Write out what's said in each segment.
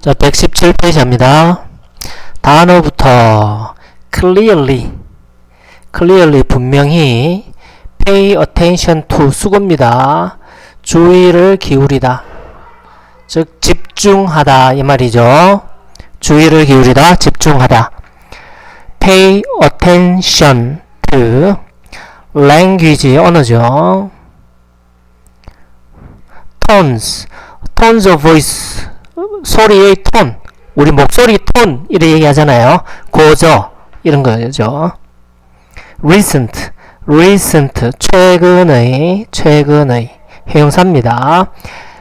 자, 117페이지입니다. 단어부터 clearly, clearly 분명히 pay attention to 수고입니다. 주의를 기울이다. 즉 집중하다 이 말이죠. 주의를 기울이다, 집중하다. pay attention to language 언어죠. tones, tones of voice 소리의 톤, 우리 목소리 톤 이렇게 얘기하잖아요. 고저 이런 거죠. recent, recent 최근의 최근의 형용사입니다.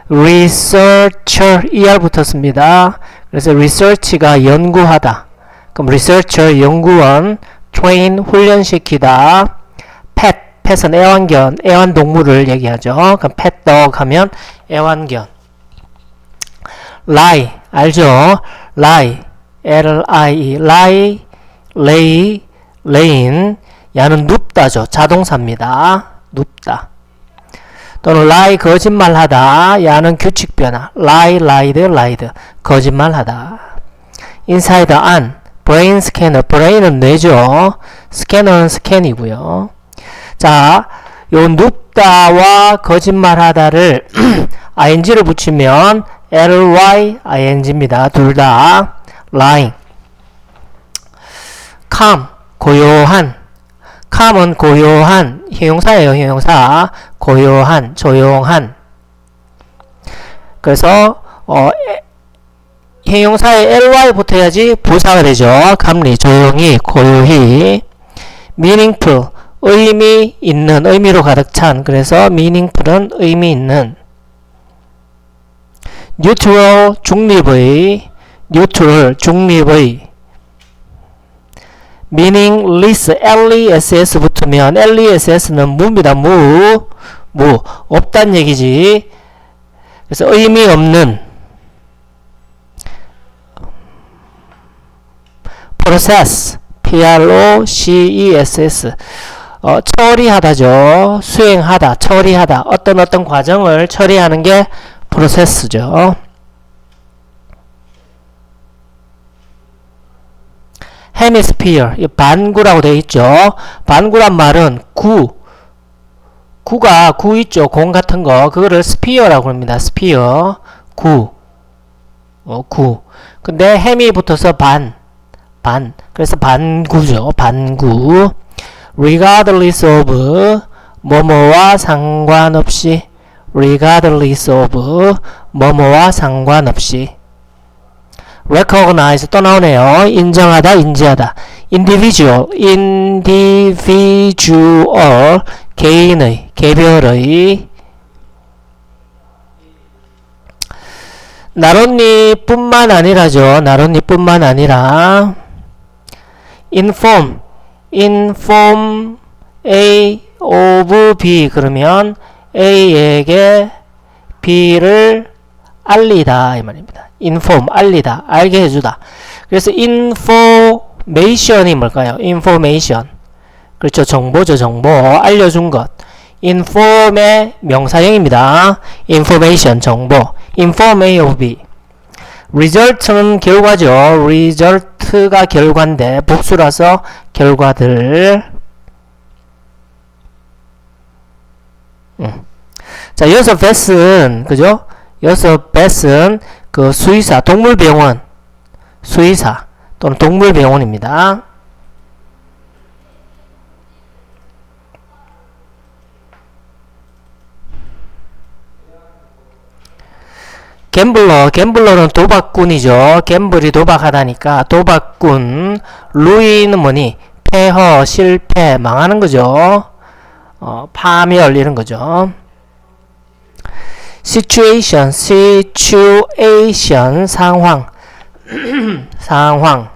researcher er 붙었습니다. 그래서 research가 연구하다. 그럼 researcher 연구원, train 훈련시키다. pet, pet은 애완견, 애완동물을 얘기하죠. 그럼 pet dog 하면 애완견. Lie. 알죠? lie. L-I-E lie lay laying 야는 눕다죠. 자동사입니다. 눕다. 또는 lie 거짓말하다. 야는 규칙 변화. lie lied lied. 거짓말하다. Inside 안 brain scanner. brain은 뇌죠. 스캐너는 스캔이고요. 자, 요 눕다와 거짓말하다를 ing를 붙이면 ly ing입니다. 둘 다 lying. calm 고요한 calm은 고요한 형용사예요. 형용사 고요한 조용한 그래서 어 에, 형용사에 ly 붙어야지 부사가 되죠. calmly 조용히 고요히 meaningful 의미 있는 의미로 가득 찬 그래서 meaningful은 의미 있는 neutral 중립의 neutral 중립의 meaningless less 붙으면 less는 무입니다. 무, 무. 없단 얘기지. 그래서 의미 없는 process p-r-o-c-e-s-s 어, 처리하다죠. 수행하다 처리하다. 어떤 어떤 과정을 처리하는 게 프로세스죠. 헤미스피어 반구라고 되어 있죠. 반구란 말은 구 구가 구 있죠. 공 같은 거 그거를 스피어라고 합니다. 스피어 구 어, 구 근데 햄이 붙어서 반 반. 그래서 반구죠. 반구 regardless of 뭐뭐와 상관없이 regardless of 뭐뭐와 상관없이 recognize 또 나오네요. 인정하다, 인지하다. individual, individual 개인의, 개별의 나론니 뿐만 아니라죠. 나론니 뿐만 아니라 inform, inform A of B 그러면 A에게 B를 알리다 이 말입니다. inform 알리다 알게 해주다. 그래서 information이 뭘까요? information 그렇죠 정보죠 정보 알려준 것. inform의 명사형입니다. information 정보 inform A of B result는 결과죠. result가 결과인데 복수라서 결과들 음. 자, 여섯 뱃은, 그죠? 여섯 뱃은 그 수의사, 동물병원, 수의사 또는 동물병원입니다. 갬블러, 갬블러는 도박꾼이죠. 갬블이 도박하다니까 도박꾼, 루이는 뭐니? 폐허, 실패, 망하는 거죠. 어, 파멸 이런 거죠. situation, situation 상황 상황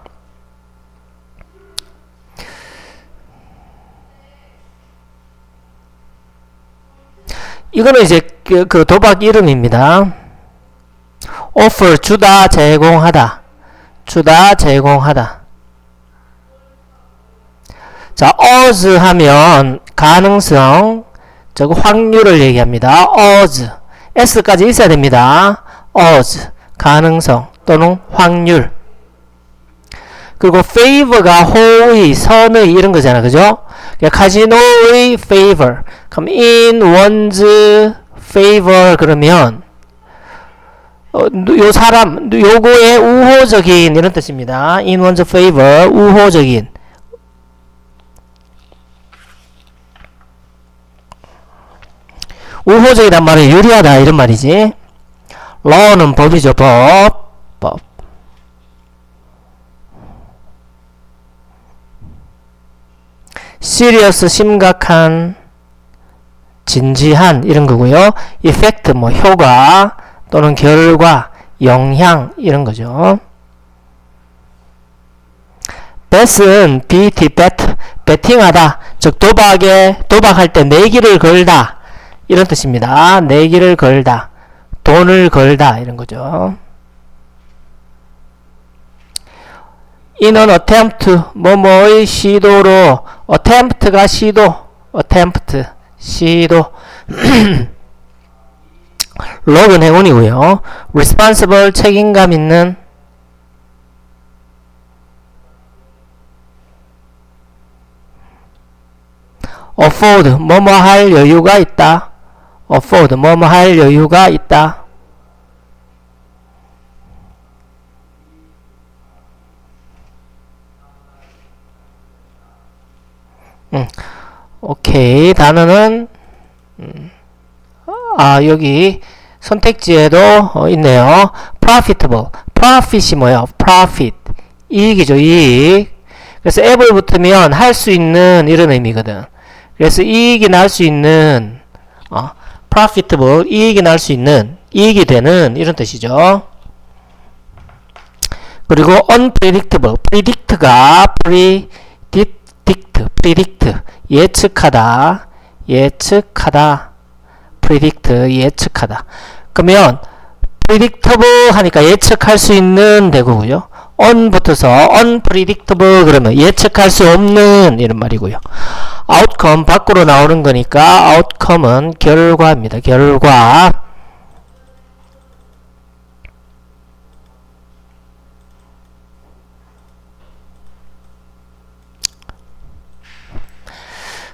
이거는 이제 그, 그 도박 이름입니다. offer 주다 제공하다 주다 제공하다 자, us 하면 가능성, 저거 확률을 얘기합니다. us. s까지 있어야 됩니다. us. 가능성. 또는 확률. 그리고 favor가 호의, 선의 이런 거잖아. 그죠? 그러니까 카지노의 favor. 그럼 in one's favor 그러면 어, 요 사람 요거의 우호적인 이런 뜻입니다. in one's favor 우호적인 우호적이란 말은 유리하다 이런 말이지. law는 법이죠. 법. 법. serious 심각한 진지한 이런 거고요. effect 뭐 효과 또는 결과 영향 이런 거죠. bet은 bet bet betting하다 즉 도박에 도박할 때 내기를 걸다 이런 뜻입니다. 내기를 걸다 돈을 걸다 이런 거죠. an attempt 뭐뭐의 시도로 attempt가 시도 attempt 시도 log은 행운이고요. responsible 책임감 있는 afford 뭐뭐 할 여유가 있다. Afford 뭐뭐 할 여유가 있다. 음. 오케이. 단어는 음. 아, 여기 선택지에도 어, 있네요. profitable. profit이 뭐예요? profit. 이익이죠, 이익. 그래서 앱을 붙으면 할 수 있는 이런 의미거든. 그래서 이익이 날 수 있는 어, profitable 이익이 날 수 있는 이익이 되는 이런 뜻이죠. 그리고 unpredictable predict가 predict predict 예측하다 예측하다 predict 예측하다 그러면 predictable 하니까 예측할 수 있는 대구고요. on 붙어서 unpredictable 그러면 예측할 수 없는 이런 말이고요. Outcome 밖으로 나오는 거니까 outcome은 결과입니다. 결과.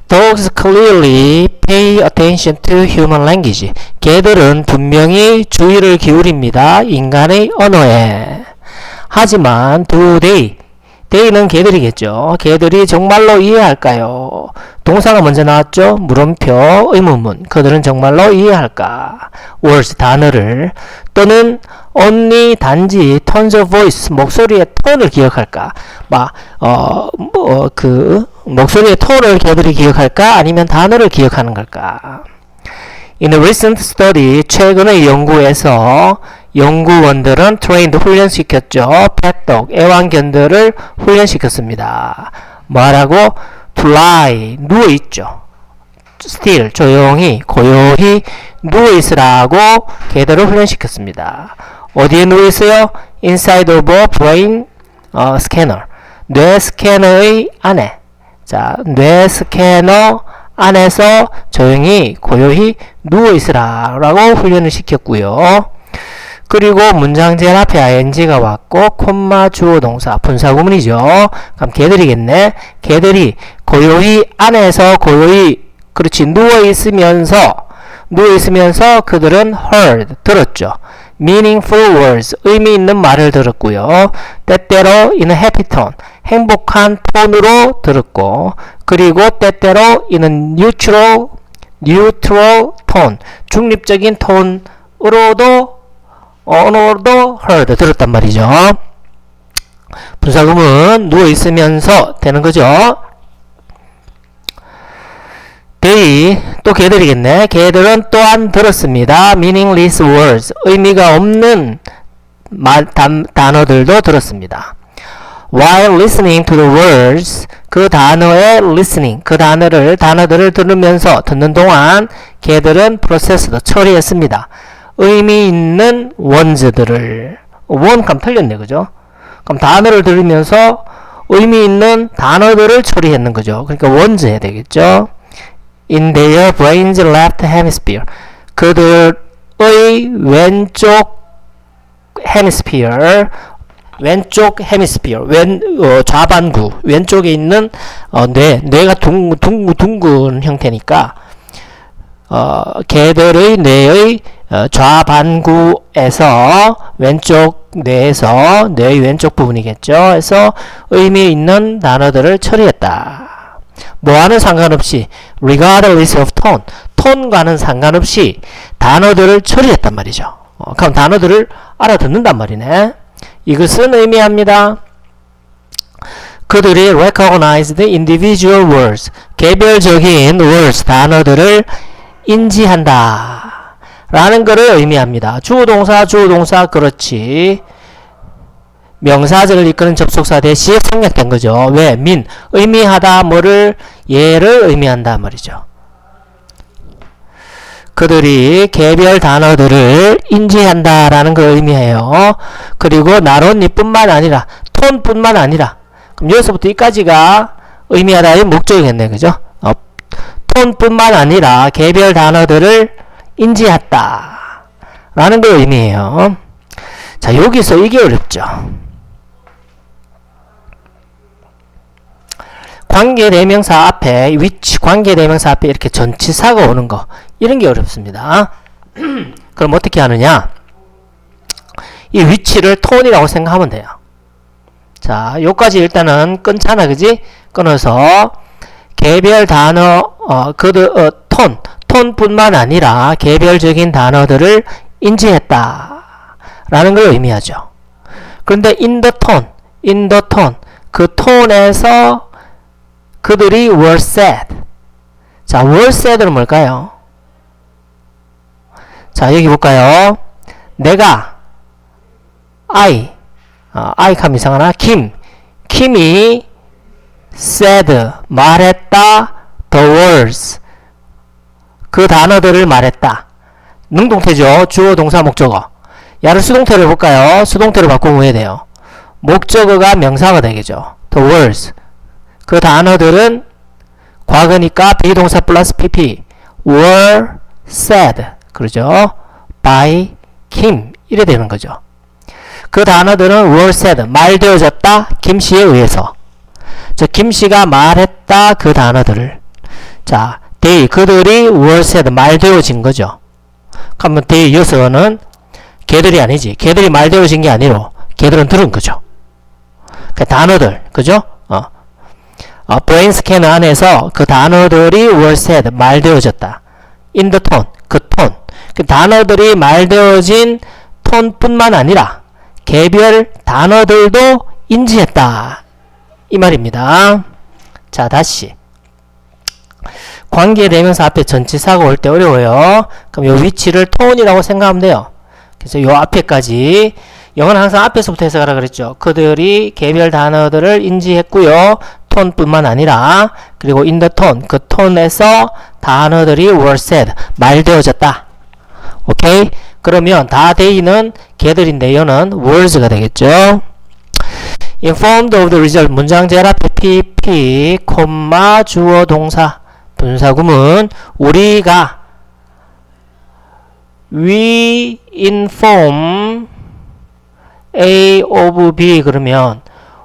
Dogs clearly pay attention to human language. 개들은 분명히 주의를 기울입니다. 인간의 언어에. 하지만 do they they는 개들이겠죠. 개들이 정말로 이해할까요? 동사가 먼저 나왔죠. 물음표 의문문. 그들은 정말로 이해할까? words 단어를 또는 only 단지 tones of voice 목소리의 톤을 기억할까? 막어뭐그 목소리의 톤을 개들이 기억할까? 아니면 단어를 기억하는 걸까? In a recent study 최근의 연구에서 연구원들은 트레인드 훈련시켰죠. 펫독, 애완견들을 훈련시켰습니다. 뭐라고? lie, 누워있죠. still, 조용히, 고요히 누워있으라고 걔들을 훈련시켰습니다. 어디에 누워있어요? inside of a brain 어, scanner. 뇌 스캐너의 안에. 자, 뇌 스캐너 안에서 조용히, 고요히 누워있으라라고 훈련을 시켰고요. 그리고 문장 제일 앞에 ing가 왔고 콤마 주어 동사 분사구문이죠. 그럼 개들이겠네. 개들이 고요히 안에서 고요히 그렇지 누워 있으면서 누워 있으면서 그들은 heard 들었죠. meaningful words 의미 있는 말을 들었고요. 때때로 a happy tone 행복한 톤으로 들었고 그리고 때때로 a neutral neutral tone 중립적인 톤으로도 언어도 heard 들었단 말이죠. 분사구문 누워 있으면서 되는 거죠. they 또 개들이겠네. 개들은 또한 들었습니다. meaningless words 의미가 없는 말, 단, 단어들도 들었습니다. while listening to the words 그 단어의 listening 그 단어를 단어들을 들으면서 듣는 동안 개들은 processed 처리했습니다. 의미 있는 원즈들을 원감 틀렸네 그죠? 그럼 단어를 들으면서 의미 있는 단어들을 처리했는 거죠. 그러니까 해야 되겠죠. In their brain's left hemisphere. 그들의 왼쪽 hemisphere 왼쪽 헤미스피어 왼 어, 좌반구 왼쪽에 있는 어, 뇌 뇌가 둥, 둥, 둥근 형태니까 어, 개들의 뇌의 어, 좌반구에서 왼쪽 뇌에서 뇌의 왼쪽 부분이겠죠. 그래서 의미 있는 단어들을 처리했다. 뭐와는 상관없이 regardless of tone, 톤과는 상관없이 단어들을 처리했단 말이죠. 어, 그럼 단어들을 알아듣는단 말이네. 이것은 의미합니다. 그들이 recognized individual words, 개별적인 words, 단어들을 인지한다. 라는 것을 의미합니다. 주어동사, 주어동사, 그렇지. 명사절을 이끄는 접속사 대시에 생략된 거죠. 왜? 민, 의미하다, 뭐를, 얘를 의미한다 말이죠. 그들이 개별 단어들을 인지한다라는 걸 의미해요. 그리고 나론이뿐만 아니라 톤뿐만 아니라 그럼 여기서부터 여기까지가 의미하다의 목적이겠네, 그죠? 어, 톤뿐만 아니라 개별 단어들을 인지했다 라는 걸 의미해요. 자, 여기서 이게 어렵죠. 관계대명사 앞에 위치 관계대명사 앞에 이렇게 전치사가 오는 거 이런 게 어렵습니다. 그럼 어떻게 하느냐? 이 위치를 톤이라고 생각하면 돼요. 자, 요까지 일단은 끊잖아, 그지? 끊어서 개별 단어, 어, 그들, 어, 톤, 톤뿐만 아니라 개별적인 단어들을 인지했다. 라는 걸 의미하죠. 그런데 in the tone, in the tone, 그 톤에서 그들이 were said. 자, were said는 뭘까요? 자, 여기 볼까요? 내가 I 어, I 감 이상하나? 김 김이 said 말했다 the words 그 단어들을 말했다. 능동태죠. 주어 동사 목적어. 야를 수동태로 볼까요? 수동태로 바꾸면 왜 돼요? 목적어가 명사가 되겠죠. the words 그 단어들은 과거니까 비동사 플러스 pp were said 그러죠. by Kim 이래 되는 거죠. 그 단어들은 were said 말되어졌다 김 씨에 의해서 저 김 씨가 말했다 그 단어들을 자 they 그들이 were said 말되어진 거죠. 그러면 they 이어서는 걔들이 아니지 걔들이 말되어진 게 아니로 걔들은 들은 거죠. 그 단어들 그죠? 어. 어, 브레인 스캐너 안에서 그 단어들이 were said 말되어졌다. in the tone 그 톤. 그 단어들이 말되어진 톤뿐만 아니라 개별 단어들도 인지했다. 이 말입니다. 자, 다시. 관계대명사 앞에 전치사가 올 때 어려워요. 그럼 요 위치를 톤이라고 생각하면 돼요. 그래서 요 앞에까지 영어는 항상 앞에서부터 해석하라 그랬죠. 그들이 개별 단어들을 인지했고요. 톤뿐만 아니라 그리고 the tone 그 톤에서 단어들이 were said 말되어졌다. 오케이? 그러면 다 데이는 걔들인데 요는 words가 되겠죠. informed of the result 문장 제라 pp 콤마 주어 동사 분사구문 우리가 we inform A of B 그러면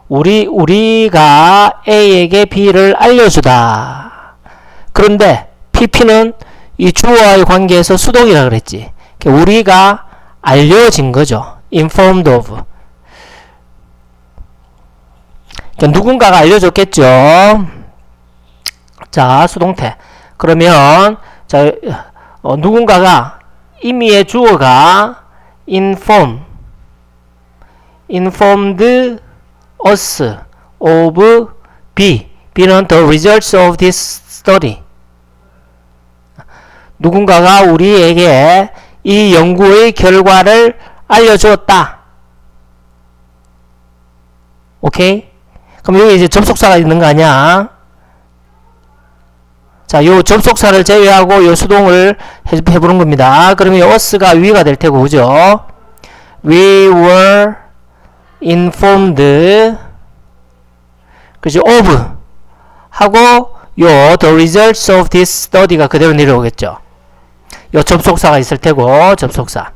우리 우리가 A에게 B를 알려주다. 그런데 PP는 이 주어와의 관계에서 수동이라 그랬지. 그러니까 우리가 알려진 거죠. informed of. 그러니까 누군가가 알려줬겠죠. 자, 수동태. 그러면 자 어, 누군가가 임의의 주어가 inform informed us of B. B는 the results of this study. 누군가가 우리에게 이 연구의 결과를 알려주었다. 오케이? 그럼 여기 이제 접속사가 있는 거 아니야? 자, 요 접속사를 제외하고 요 수동을 해, 해보는 겁니다. 그러면 us가 위가 될 테고, 그죠? We were informed 그죠? of 하고 요 the results of this study가 그대로 내려오겠죠. 요 접속사가 있을 테고 접속사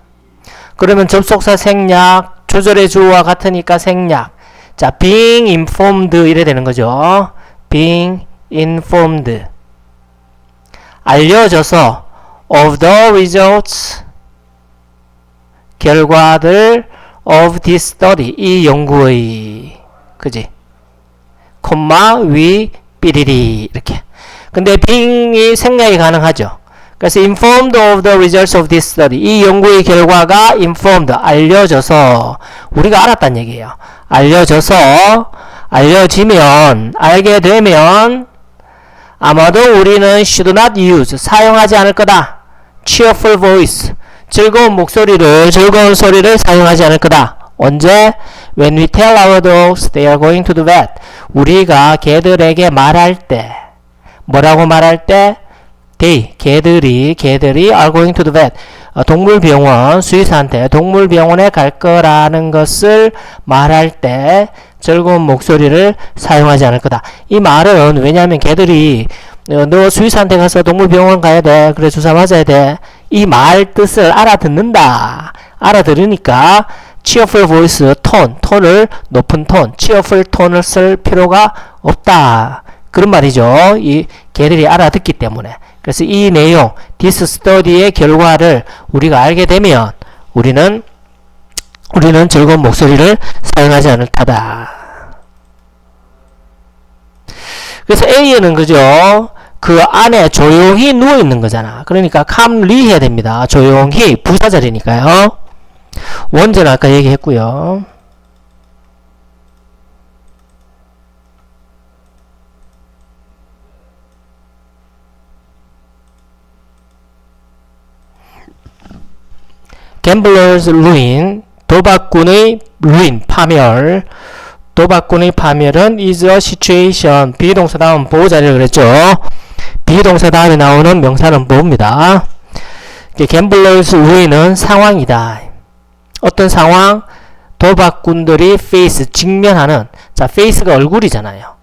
그러면 접속사 생략, 조절의 주어와 같으니까 생략. 자, being informed 이래 되는 거죠. being informed. 알려져서 of the results 결과들 of this study 이 연구의 그지? 콤마 위 삐리리 이렇게. 근데 being이 생략이 가능하죠. 그래서 informed of the results of this study. 이 연구의 결과가 informed, 알려져서 우리가 알았단 얘기예요. 알려져서 알려지면 알게 되면 아마도 우리는 should not use 사용하지 않을 거다. cheerful voice 즐거운 목소리를 즐거운 소리를 사용하지 않을 거다. 언제? When we tell our dogs they are going to the vet. 우리가 개들에게 말할 때 뭐라고 말할 때 they 개들이 개들이 are going to the vet 어, 동물병원 수의사한테 동물병원에 갈 거라는 것을 말할 때 즐거운 목소리를 사용하지 않을 거다. 이 말은 왜냐하면 개들이 어, 너 수의사한테 가서 동물병원 가야 돼. 그래 주사 맞아야 돼. 이 말 뜻을 알아듣는다. 알아들으니까 cheerful voice 톤, 톤을 높은 톤, cheerful 톤을 쓸 필요가 없다. 그런 말이죠. 이 개들이 알아듣기 때문에. 그래서 이 내용, this study의 결과를 우리가 알게 되면 우리는 우리는 즐거운 목소리를 사용하지 않을 타다. 그래서 A는 그죠? 그 안에 조용히 누워 있는 거잖아. 그러니까 calmly 해야 됩니다. 조용히 부사 자리니까요. 원제는 아까 얘기했고요. Gambler's ruin 도박꾼의 ruin 파멸. 도박꾼의 파멸은 is a situation. 비동사 다음 보호 자리를 그랬죠. 비동사 다음에 나오는 명사는 뭐입니다. gambler's ruin은 상황이다. 어떤 상황? 도박꾼들이 face 직면하는. 자 face가 얼굴이잖아요.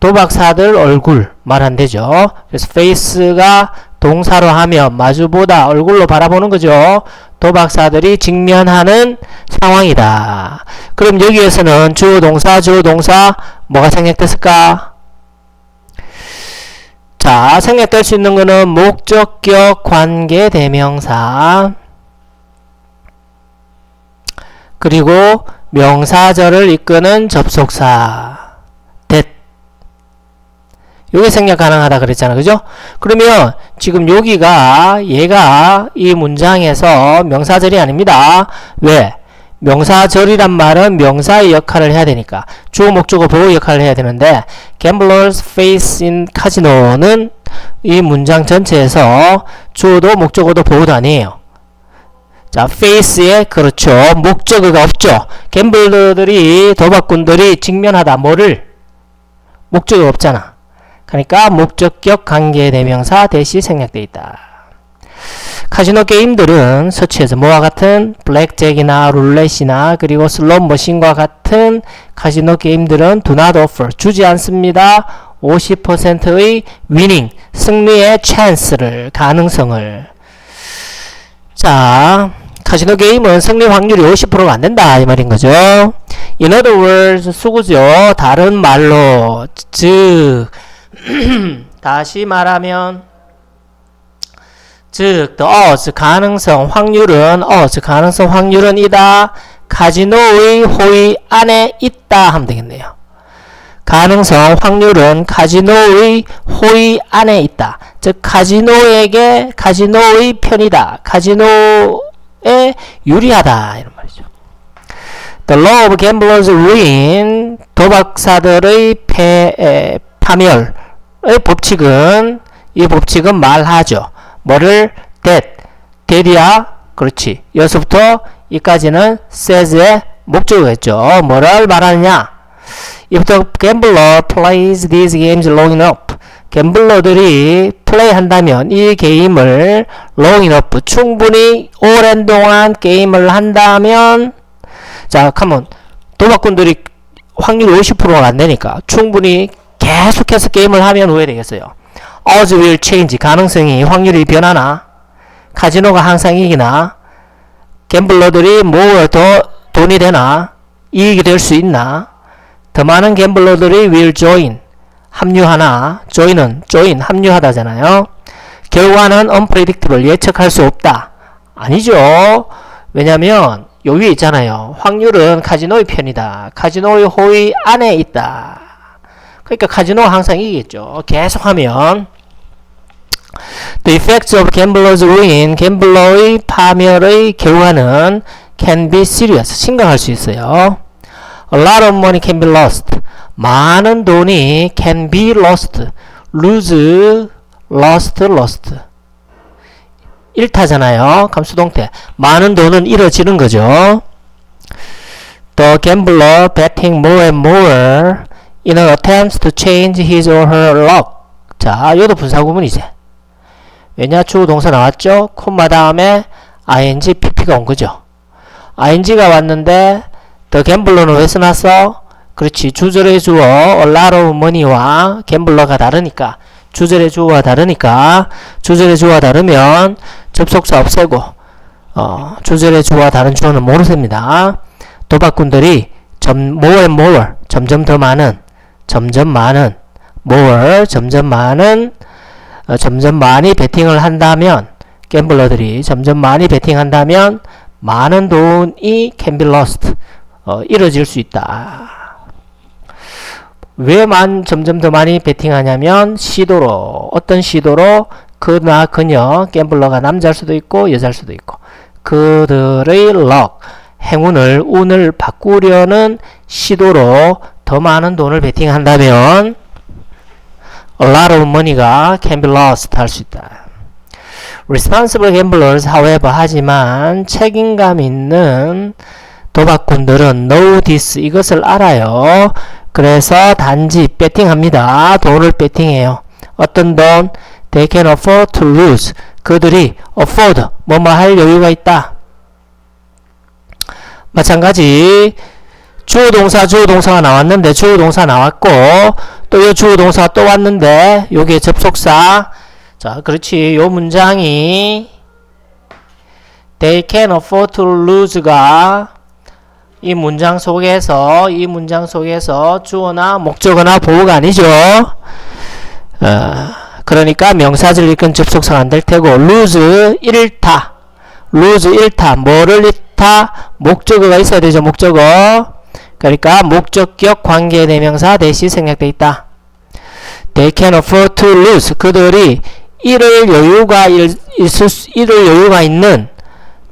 도박사들 얼굴 말안 되죠. 그래서 face가 동사로 하면 마주보다 얼굴로 바라보는 거죠. 도박사들이 직면하는 상황이다. 그럼 여기에서는 주어 동사, 주어 동사 뭐가 생략됐을까? 자, 생략될 수 있는 거는 목적격 관계 대명사 그리고 명사절을 이끄는 접속사 요게 생략 가능하다 그랬잖아. 그죠? 그러면 지금 여기가 얘가 이 문장에서 명사절이 아닙니다. 왜? 명사절이란 말은 명사의 역할을 해야 되니까 주어 목적어 보호 역할을 해야 되는데 gamblers face in casino는 이 문장 전체에서 주어도 목적어도 보호도 아니에요. 자, face에 그렇죠. 목적어가 없죠. 갬블러들이 도박꾼들이 직면하다 뭐를 목적어 없잖아. 그러니까 목적격 관계 대명사 대시 생략되어 있다. 카지노 게임들은 서치에서 뭐와 같은 블랙잭이나 룰렛이나 그리고 슬롯 머신과 같은 카지노 게임들은 do not offer 주지 않습니다. 50%의 위닝 승리의 찬스를 가능성을 자 카지노 게임은 승리 확률이 50%가 안 된다 이 말인 거죠. In other words 수구죠. 다른 말로 즉 다시 말하면 즉 the odds 가능성 확률은 odds 가능성 확률은 이다 카지노의 호의 안에 있다 하면 되겠네요. 가능성 확률은 카지노의 호의 안에 있다. 즉 카지노에게 카지노의 편이다. 카지노에 유리하다 이런 말이죠. The law of gamblers ruin 도박사들의 패, 에, 파멸 의 법칙은 이 법칙은 말하죠. 뭐를 that that이야 그렇지. 여기서부터 이까지는 says의 목적어겠죠. 뭐를 말하느냐? The gambler plays these games long enough, 갬블러들이 플레이한다면 이 게임을 long enough 충분히 오랜 동안 게임을 한다면 자, 컴온 도박꾼들이 확률 50%가 안 되니까 충분히 계속해서 게임을 하면 후회 되겠어요. odds will change 가능성이 확률이 변하나 카지노가 항상 이기나 갬블러들이 more 더 돈이 되나? 이익이 될 수 있나? 더 많은 갬블러들이 will join 합류하나? join은 join 합류하다잖아요. 결과는 unpredictable 예측할 수 없다. 아니죠. 왜냐면 요 위에 있잖아요. 확률은 카지노의 편이다. 카지노의 호의 안에 있다. 그러니까 카지노가 항상 이기겠죠. 계속하면 The effects of gambler's ruin, 갬블러의 파멸의 결과는 can be serious, 심각할 수 있어요. A lot of money can be lost. 많은 돈이 can be lost. lose, lost, lost. 일타잖아요. 감수동태. 많은 돈은 잃어지는 거죠. The gambler betting more and more in an attempt to change his or her luck. 자, 이것도 분사구문이지. 왜냐? 주어 동사 나왔죠? 콤마 다음에 ing, pp가 온 거죠. ing가 왔는데 the gambler는 왜 써놨어? 그렇지. 주절의 주어 a lot of money와 gambler가 다르니까 주절의 주어와 다르니까 주절의 주어와 다르면 접속사 없애고 어, 주절의 주어와 다른 주어는 모르셉니다. 도박꾼들이 점, more and more 점점 더 많은 점점 많은 more 점점 많은 어, 점점 많이 베팅을 한다면 갬블러들이 점점 많이 베팅한다면 많은 돈이 can be lost 어, 잃어질 수 있다. 왜만 점점 더 많이 베팅하냐면 시도로 어떤 시도로 그나 그녀 갬블러가 남자일 수도 있고 여자일 수도 있고 그들의 럭 행운을 운을 바꾸려는 시도로 더 많은 돈을 베팅한다면 a lot of money가 can be lost 할 수 있다. Responsible gamblers, however, 하지만 책임감 있는 도박꾼들은 know this 이것을 알아요. 그래서 단지 배팅합니다. 돈을 배팅해요. 어떤 돈? They can afford to lose. 그들이 afford 뭐뭐 할 여유가 있다. 마찬가지 주어 동사 주어 동사가 나왔는데 주어 동사 나왔고 또 이 주어 동사 또 왔는데 요게 접속사. 자 그렇지. 요 문장이 they can afford to lose가 이 문장 속에서 이 문장 속에서 주어나 목적어나 보호가 아니죠. 어, 그러니까 명사절 이끈 접속사가 안 될 테고 lose 일타. lose 일타. 뭐를 일타 목적어가 있어야 되죠 목적어 그러니까 목적격 관계대명사 대시 생략돼 있다. They can afford to lose. 그들이 잃을 여유가 있, 있을 수, 잃을 여유가 있는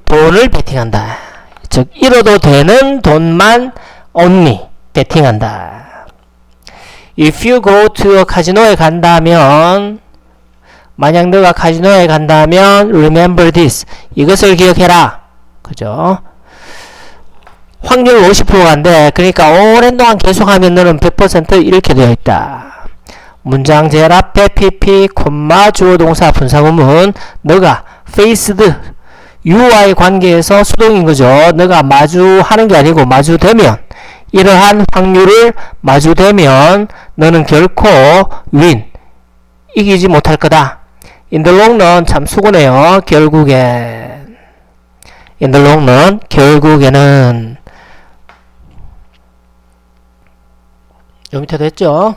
돈을 베팅한다. 즉 잃어도 되는 돈만 only 베팅한다. If you go to casino에 간다면 만약 너가 카지노에 간다면 remember this. 이것을 기억해라. 그죠? 확률 50%인데 그러니까 오랜 동안 계속하면 너는 100% 이렇게 되어 있다. 문장 제일 앞에 pp, 콤마, 주어 동사 분사구문 너가 faced 유와의 관계에서 수동인 거죠. 너가 마주하는 게 아니고 마주되면 이러한 확률을 마주되면 너는 결코 win 이기지 못할 거다. run 참 수고네요. 결국엔 run 결국에는 요 밑에 됐죠?